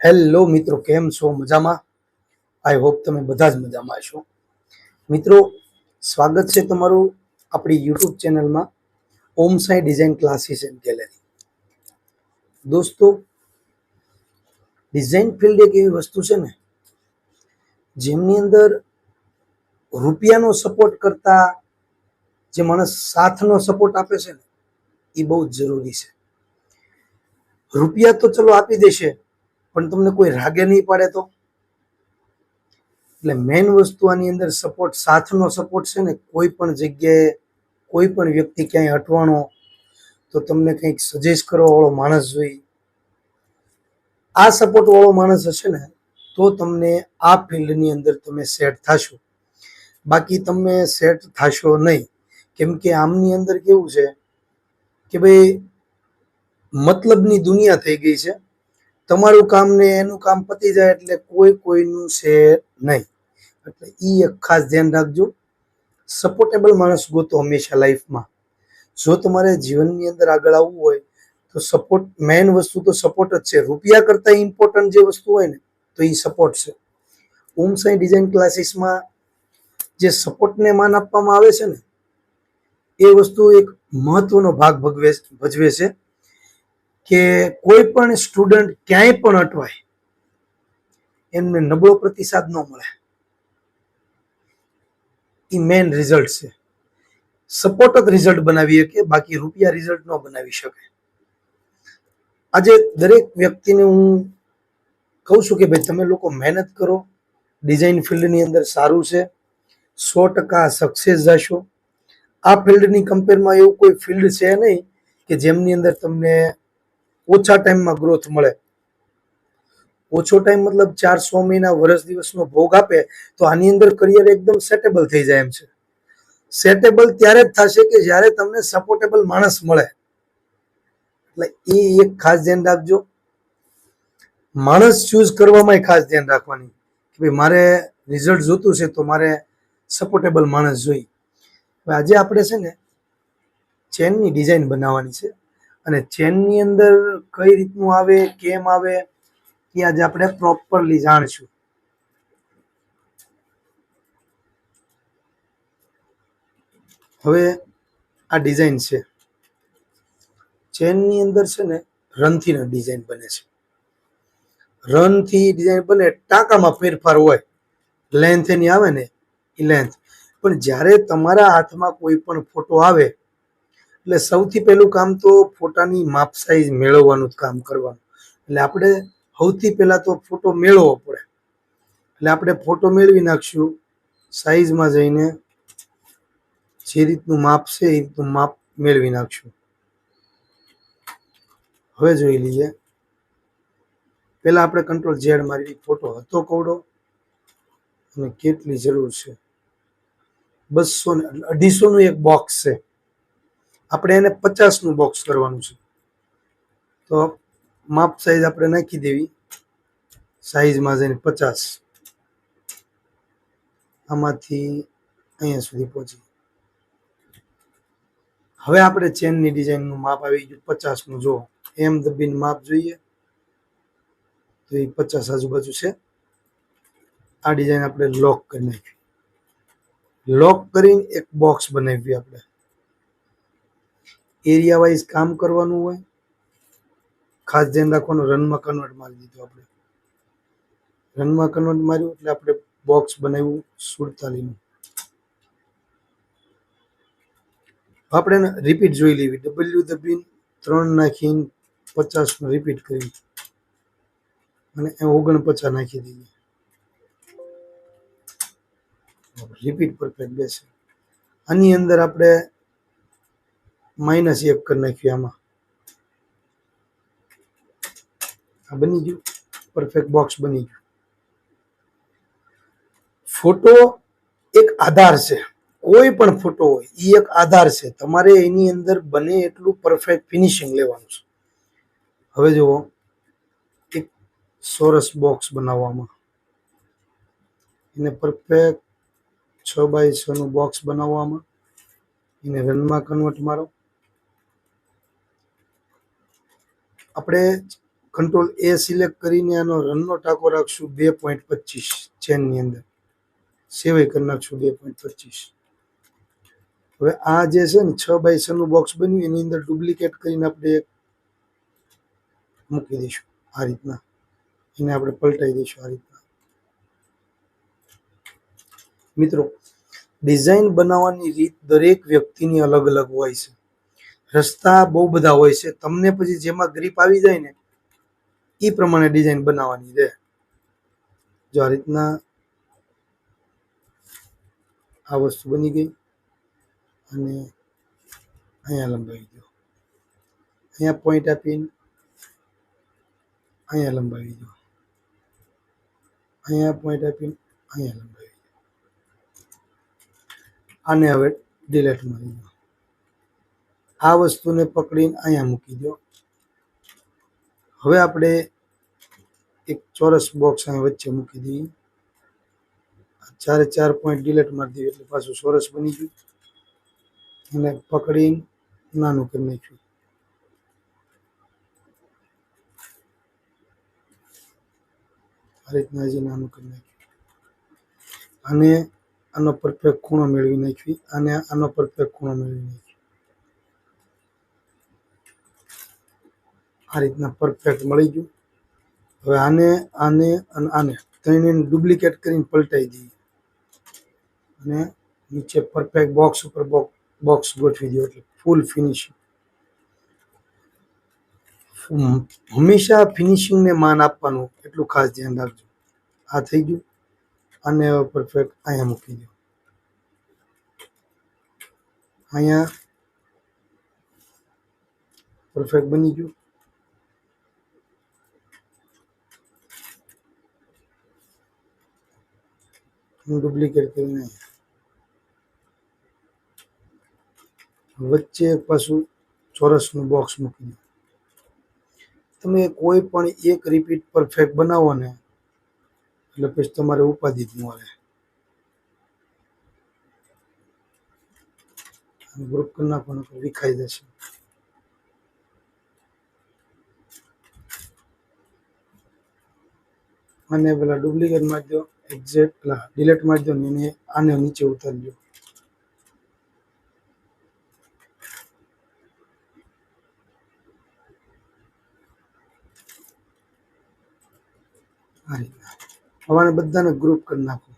Hello મિત્રો, કેમ છો? મજામાં? આઈ હોપ તમે બધા જ મજામાં છો. મિત્રો, સ્વાગત છે તમારું આપણી યુટ્યુબ ચેનલમાં, Om Sai design classes and gallery દોસ્તો ડિઝાઇન ફિલ્ડ એક એવી વસ્તુ છે ને, જેમની અંદર રૂપિયાનો સપોર્ટ કરતા જે માણસ સાથનો સપોર્ટ આપે છે ને, એ બહુ જ જરૂરી છે. રૂપિયા તો ચલો આપી દેશે પણ તમને કોઈ રાગે નહીં પાડે તો? એટલે મેઇન વસ્તુ આની અંદર સપોર્ટ સાથનો સપોર્ટ છે ને, કોઈ પણ જગ્યાએ કોઈ પણ વ્યક્તિ ક્યાંય અટવાણો, તો તમને કંઈક સજેસ્ટ કરવા વાળો માણસ જોઈએ આ સપોર્ટ વાળો માણસ હશે ને, તો તમને આ ફિલ્ડની અંદર તમે સેટ થશો. બાકી તમે સેટ થશો નહીં. કેમ કે આમની અંદર કેવું છે કે ભાઈ, મતલબની દુનિયા થઈ ગઈ છે. તમારું કામ ને એનું કામ પતી જાય એટલે કોઈ કોઈનું છે નહીં. એટલે એ એક ખાસ ધ્યાન રાખજો. સપોર્ટેબલ માણસ ગોતો હંમેશા લાઈફમાં જો તમારે જીવનની અંદર આગળ આવવું હોય, તો સપોર્ટ મેઇન વસ્તુ તો સપોર્ટ જ છે. રૂપિયા કરતાં ઇમ્પોર્ટન્ટ જે વસ્તુ હોય ને, તો એ સપોર્ટ છે. ઓમ સાઈ ડિઝાઇન ક્લાસીસમાં જે સપોર્ટને માન આપવામાં આવે છે ને, એ વસ્તુ એક મહત્વનો ભાગ ભગવે, ભજવે છે. કે કોઈ પણ સ્ટુડન્ટ ક્યાંય પણ અટવાય, એમને નબળો પ્રતિસાદ ન મળે. એ મેઇન રિઝલ્ટ છે. સપોર્ટ જ રિઝલ્ટ બનાવી શકે, બાકી રૂપિયા રિઝલ્ટ ન બનાવી શકે. આજે દરેક વ્યક્તિને હું કહું છું કે ભાઈ, તમે લોકો મહેનત કરો ડિઝાઇન ફિલ્ડની અંદર સારું છે, સો ટકા સક્સેસ જશો. આ ફિલ્ડની કમ્પેરમાં એવું કોઈ ફિલ્ડ છે નહીં કે જેમની અંદર તમને ઓછા ટાઈમમાં ગ્રોથ મળે. ઓછો ટાઈમ મતલબ ચાર સો મહિના વર્ષ દિવસનો ભોગ આપે તો આની અંદર કરિયર એકદમ સેટેબલ થઈ જાય એમ છે. સેટેબલ ત્યારે જ થશે કે જ્યારે તમને સપોર્ટેબલ માણસ મળે. એટલે એ એક ખાસ ધ્યાન રાખજો. માણસ ચૂઝ કરવામાં ખાસ ધ્યાન રાખવાની કે ભાઈ મારે રિઝલ્ટ જોતું છે તો મારે સપોર્ટેબલ માણસ જોઈ આજે આપણે છે ને ચેનની ડિઝાઇન બનાવવાની છે. અને ચેનની અંદર કઈ રીતનું આવે, કેમ આવે, એ આજે આપણે પ્રોપરલી જાણશું. હવે આ ડિઝાઇન છે. ચેનની અંદર છે ને રનથી ડિઝાઇન બને છે. રનથી ડિઝાઇન બને, ટાંકામાં ફેરફાર હોય લેન્થ એની આવે ને, એ લેન્થ પણ જ્યારે તમારા હાથમાં કોઈ પણ ફોટો આવે એટલે સૌથી પહેલું કામ તો ફોટાની માપ સાઈઝ મેળવવાનું જ કામ કરવાનું. એટલે આપણે સૌથી પહેલાં તો ફોટો મેળવવો પડે. એટલે આપણે ફોટો મેળવી નાખશું સાઈઝમાં જઈને જે રીતનું માપ છે એ રીતનું માપ મેળવી નાખશું. હવે જોઈ લઈએ. પહેલાં આપણે કંટ્રોલ ઝેડ મારી ફોટો હતો કવડો અને કેટલી જરૂર છે? બસો ને અઢીસો અઢીસોનું એક બોક્સ છે. આપણે એને પચાસનું બોક્સ કરવાનું છે. તો માપ સાઈઝ આપણે નાખી દેવી. સાઈઝમાં જઈને પચાસ. આમાંથી અહીંયા સુધી પહોંચી. હવે આપણે ચેનની ડિઝાઇનનું માપ આવી ગયું પચાસનું. જો એમ દબીને માપ જોઈએ. તો એ પચાસ આજુબાજુ છે. આ ડિઝાઇન આપણે લોક કરી નાખી. લોક કરીને એક બોક્સ બનાવી આપણે એરિયા વાઇઝ કામ કરવાનું હોય, ખાસ ધ્યાન રાખવાનું, રનમાં કન્વર્ટ મારી દીધું આપણે. રનમાં કન્વર્ટ માર્યું એટલે આપણે બોક્સ બનાવ્યું સુડતાલીનું. આપણે રિપીટ જોઈ લેવી. ડબલ્યુ દબીન ત્રણ નાખીને પચાસનું રિપીટ કરી અને ઓગણપચાસ નાખી દઈએ રિપીટ પરફેક્ટ બેસે. આની અંદર આપણે માઇનસ એક કરી નાખ્યું આમાં. આ બની ગયું. પરફેક્ટ બોક્સ બની ગયું. ફોટો એક આધાર છે. કોઈ પણ ફોટો હોય એ એક આધાર છે. તમારે એની અંદર બને એટલું પરફેક્ટ ફિનિશિંગ લેવાનું છે. હવે જુઓ, એક સોરસ બોક્સ બનાવવામાં. એને પરફેક્ટ છ બાય છ નું બોક્સ બનાવવામાં. એને રનમાં કન્વર્ટ મારો. આપણે કંટ્રોલ એ સિલેક્ટ કરીને આનો રનનો ટાંકો રાખશું બે પોઈન્ટ પચીસ ચેનની અંદર. સેવે કરી નાખશું બે પોઈન્ટ પચીસ. હવે આ જે છે ને છ બાય છનું બોક્સ બન્યું, એની અંદર ડુપ્લિકેટ કરીને આપણે મૂકી દઈશું આ રીતના. એને આપણે પલટાઈ દઈશું આ રીતના. મિત્રો ડિઝાઇન બનાવવાની રીત દરેક વ્યક્તિની અલગ અલગ હોય છે. રસ્તા બહુ બધા હોય છે. તમને પછી જેમાં ગ્રીપ આવી જાય ને, એ પ્રમાણે ડિઝાઇન બનાવવાની રહે. જો આ રીતના આ વસ્તુ બની ગઈ અને અહીંયા લંબાવી દો. અહીંયા પોઈન્ટ આપીને અહીંયા લંબાવી દો. અહીંયા પોઈન્ટ આપીને અહીંયા લંબાવી દો. આને હવે ડિલેટ મારી દો. આ વસ્તુને પકડીને અહીંયા મૂકી દો હવે આપણે એક ચોરસ બોક્સ અહીં વચ્ચે મૂકી દઈએ. ચારે ચાર પોઈન્ટ ડિલેટ મારી દઈએ એટલે પાછું ચોરસ બની ગયું. અને પકડીને નાનું કરી નાખ્યું. આ રીતના હજી નાનું કરી નાખ્યું. અને આનો પરફેક્ટ ખૂણો મેળવી નાખવી અને આનો પરફેક્ટ ખૂણો મેળવી નાખવી આ રીતના પરફેક્ટ મળી ગયું. હવે આને આને અને આને ત્રણેયને ડુપ્લિકેટ કરીને પલટાઈ દઈએ. અને નીચે પરફેક્ટ બોક્સ ઉપર બોક્સ ગોઠવી દો એટલે ફૂલ ફિનિશિંગ હંમેશા ફિનિશિંગને માન આપવાનું, એટલું ખાસ ધ્યાન રાખજો. આ થઈ ગયું. અને પરફેક્ટ અહીંયા મૂકી દો. અહીંયા પરફેક્ટ બની ગયું. હું ડુપ્લિકેટ કરીને વચ્ચે એક પાછું ચોરસનું બોક્સ મૂકી દો. તમે કોઈ પણ એક રિપીટ પરફેક્ટ બનાવો ને એટલે પછી તમારે ઉપાધિ જ મળે ગ્રુપ કરી નાખવાનું વિખાઈ જશે. અને પેલા ડુપ્લિકેટ મારજો એક્ઝેક્ટ પેલા ડિલેટ મારી દો ને આને નીચે ઉતારજો. હવે બધાને ગ્રુપ કરી નાખો.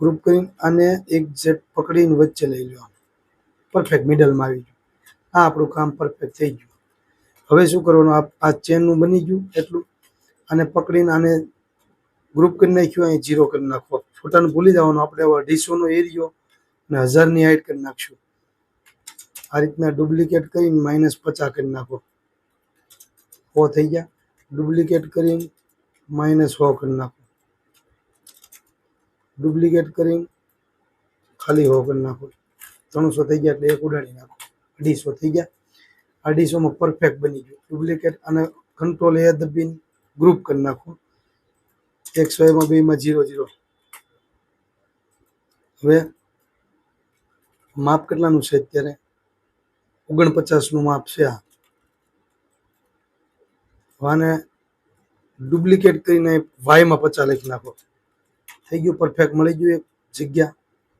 ગ્રુપ કરીને આને એક જેટ પકડીને વચ્ચે લઈ લો. પરફેક્ટ મિડલમાં આવી ગયું. આ આપણું કામ પરફેક્ટ થઈ ગયું. હવે શું કરવાનું? આ ચેનનું બની ગયું. એટલું આને પકડીને આને ગ્રુપ કરી નાખ્યું, અહીં જીરો કરી નાખો. ફોટાને ભૂલી જવાનું, આપણે અઢીસોનો એરિયો અને હજારની હાઈટ કરી નાખશું. આ રીતના ડુપ્લિકેટ કરીને માઇનસ પચાસ કરી નાખો. હો થઈ ગયા. ડુપ્લિકેટ કરીને માઇનસ હો કરી નાખો. ડુપ્લિકેટ કરીને ખાલી હો કરી નાખો. ત્રણસો થઈ ગયા એટલે એક ઉડાડી નાખો. અઢીસો થઈ ગયા. અઢીસોમાં પરફેક્ટ બની ગયું. ડુપ્લિકેટ અને કંટ્રોલ એ દબીને ગ્રુપ કરી નાખો. એકસો એમાં બેમાં જીરો જીરો હવે માપ કેટલાનું છે અત્યારે? ઓગણપચાસનું માપ છે આ. આને ડુપ્લિકેટ કરીને વાયમાં પચાસ લખી નાખો. થઈ ગયું પરફેક્ટ મળી ગયું એક જગ્યા.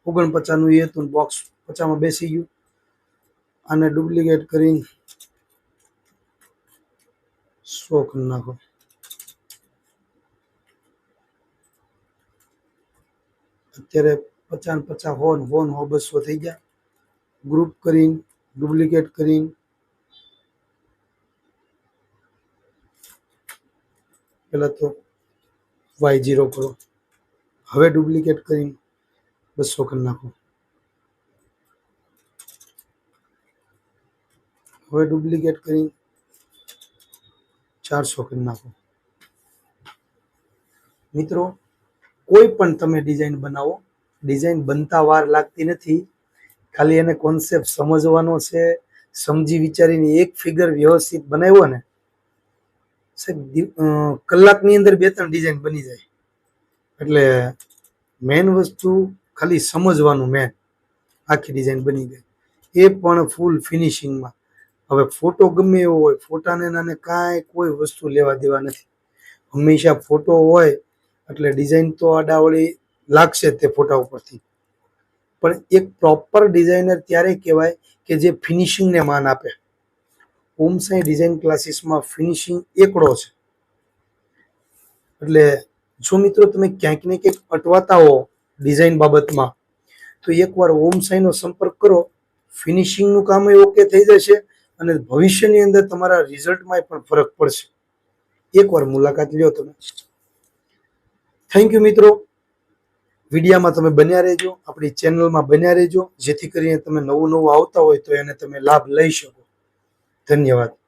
ઓગણપચાસનું એ હતું બોક્સ પચાસમાં બેસી ગયું. આને ડુપ્લિકેટ કરીને સો કરી નાખો. અત્યારે પચાસ ને પચાસ હો ને હો ને હો બસો થઈ ગયા. ગ્રુપ કરીને ડુપ્લિકેટ કરીને. પહેલાં તો વાય જીરો કરો. હવે ડુપ્લિકેટ કરીને બસો કરી નાખો. હવે ડુપ્લિકેટ કરીને ચારસો કરી નાખો. મિત્રો કોઈ પણ તમે ડિઝાઇન બનાવો ડિઝાઇન બનતા વાર લાગતી નથી. ખાલી એને કોન્સેપ્ટ સમજવાનો છે, સમજી વિચારીને એક ફિગર વ્યવસ્થિત બનાવ્યો ને કલાકની અંદર બે ત્રણ ડિઝાઇન બની જાય. એટલે મેન વસ્તુ ખાલી સમજવાનું મેન આખી ડિઝાઇન બની ગઈ. એ પણ ફૂલ ફિનિશિંગમાં હવે ફોટો ગમે એવો હોય, ફોટાને નાને કાંઈ કોઈ વસ્તુ લેવા દેવા નથી. હંમેશા ફોટો હોય એટલે ડિઝાઇન તો આડાવળી લાગશે તે ફોટા ઉપરથી. પણ એક પ્રોપર ડિઝાઇનર ત્યારે કહેવાય કે જે ફિનિશિંગને માન આપે. ઓમ સાઈ ડિઝાઇન ક્લાસીસમાં ફિનિશિંગ એકડો છે. એટલે જો મિત્રો તમે ક્યાંક ને ક્યાંક અટવાતા હો ડિઝાઇન બાબતમાં, તો એકવાર ઓમ સાંઈનો સંપર્ક કરો. ફિનિશિંગનું કામ ઓકે થઈ જશે અને ભવિષ્યની અંદર તમારા રિઝલ્ટમાં પણ ફરક પડશે. એકવાર મુલાકાત લ્યો તમે. થેન્ક યુ મિત્રો. વિડીયામાં તમે બન્યા રહેજો, આપણી ચેનલમાં બન્યા રહેજો, જેથી કરીને તમે નવું નવું આવતા હોય તો એને તમે લાભ લઈ શકો. ધન્યવાદ.